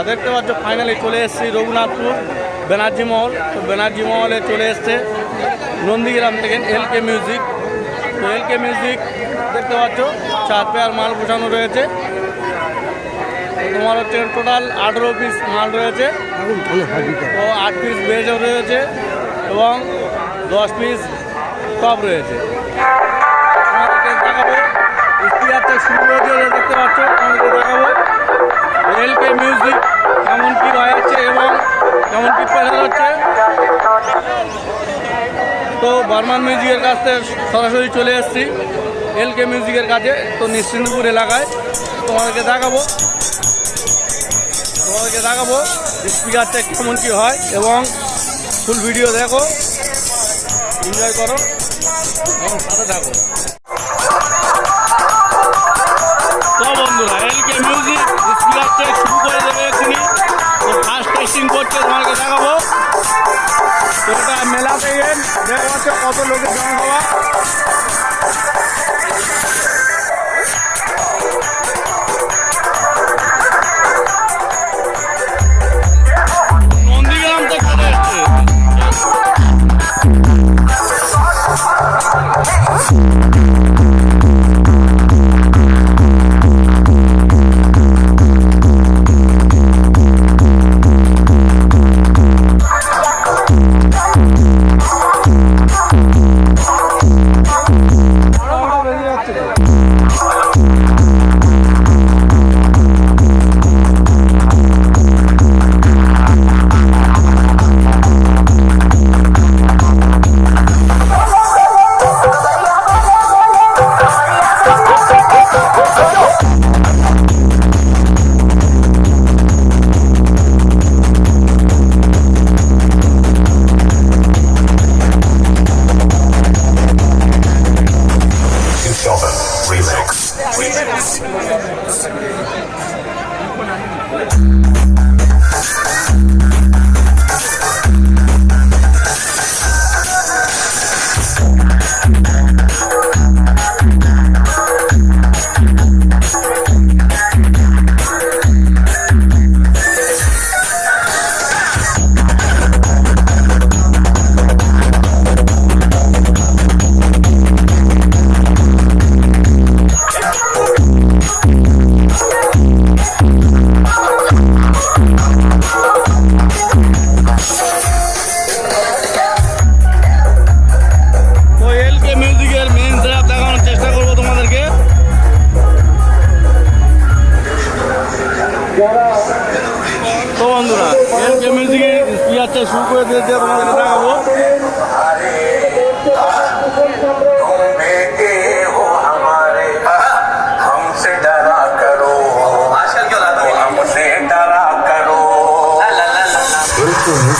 বন্ধুরা দেখতে পাচ্ছ ফাইনালি চলে এসেছি রঘুনাথপুর, ব্যানার্জি মহল। তো ব্যানার্জি মহলে চলে এসছে নন্দীগ্রাম থেকে এল কে মিউজিক। তো এল কে মিউজিক, দেখতে পাচ্ছ, চার পেয়ার মাল বসানো রয়েছে। তোমার হচ্ছে টোটাল আঠেরো পিস মাল রয়েছে। তো আট পিস ভেজও রয়েছে এবং দশ পিস টপ রয়েছে। শুরু করে দেখতে পাচ্ছ দেখাবো। এলকে মিউজিক কেমন কি বাজাচ্ছে এবং কেমন কি প্রেশার হচ্ছে। তো বর্মান মিউজিকের কাছ থেকে সরাসরি চলে এসেছি এলকে মিউজিকের কাছে তো নিশ্চিন্তপুর এলাকায় তোমাদেরকে দেখাবো। তোমাদেরকে দেখাবো স্পিকারটা কেমন কি হয় এবং ফুল ভিডিও দেখো। এনজয় করো। এবং সাথে থাকো। যাচ্ছে কত লোকের জমা হওয়া?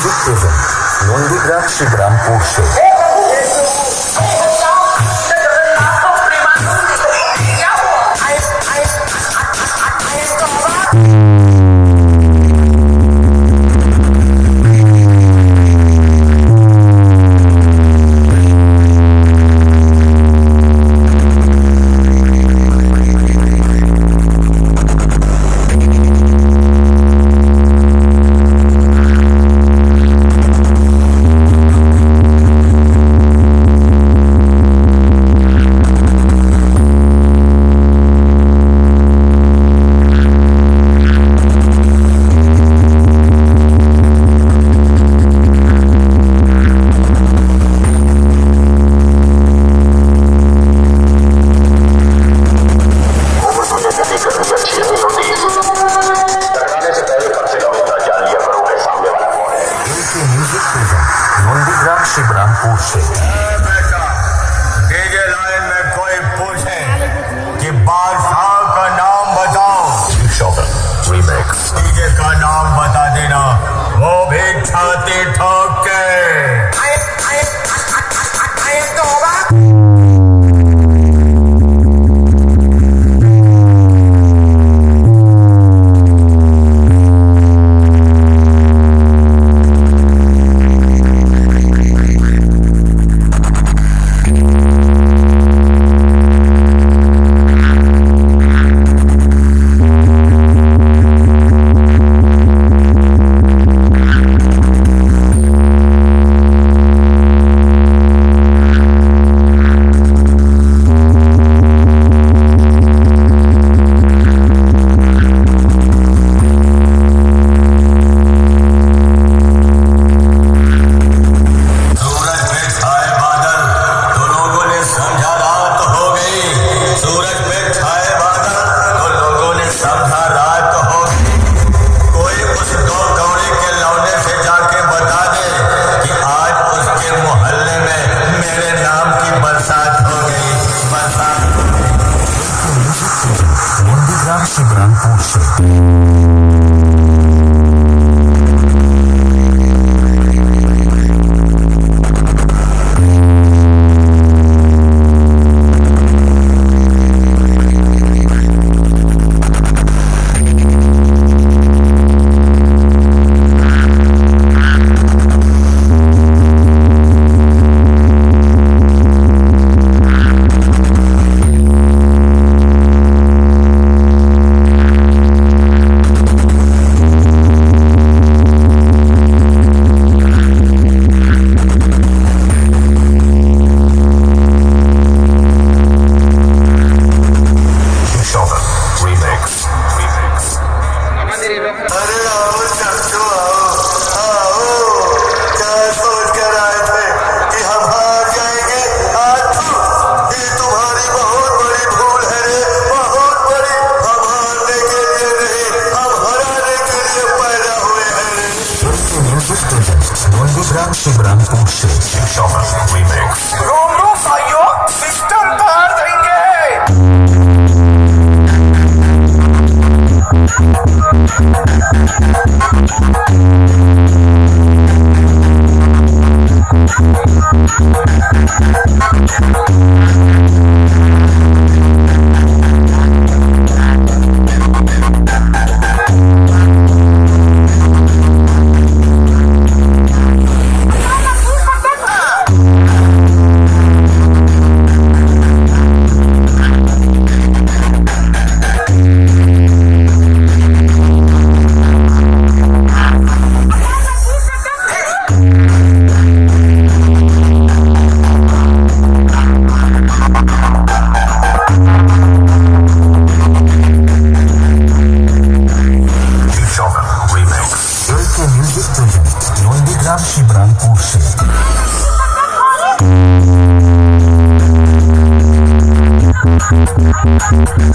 Music Prison, Nondigraf Shibram Purshe. Você. sa Gran Pulso. Gibran Gibran Uszy. Shishoma Remix. Rum Rum Fayo, Sister Tar Denge. এলকে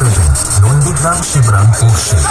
পেতেন নন্দীগ্রাম শিবরাম মুর্শিদ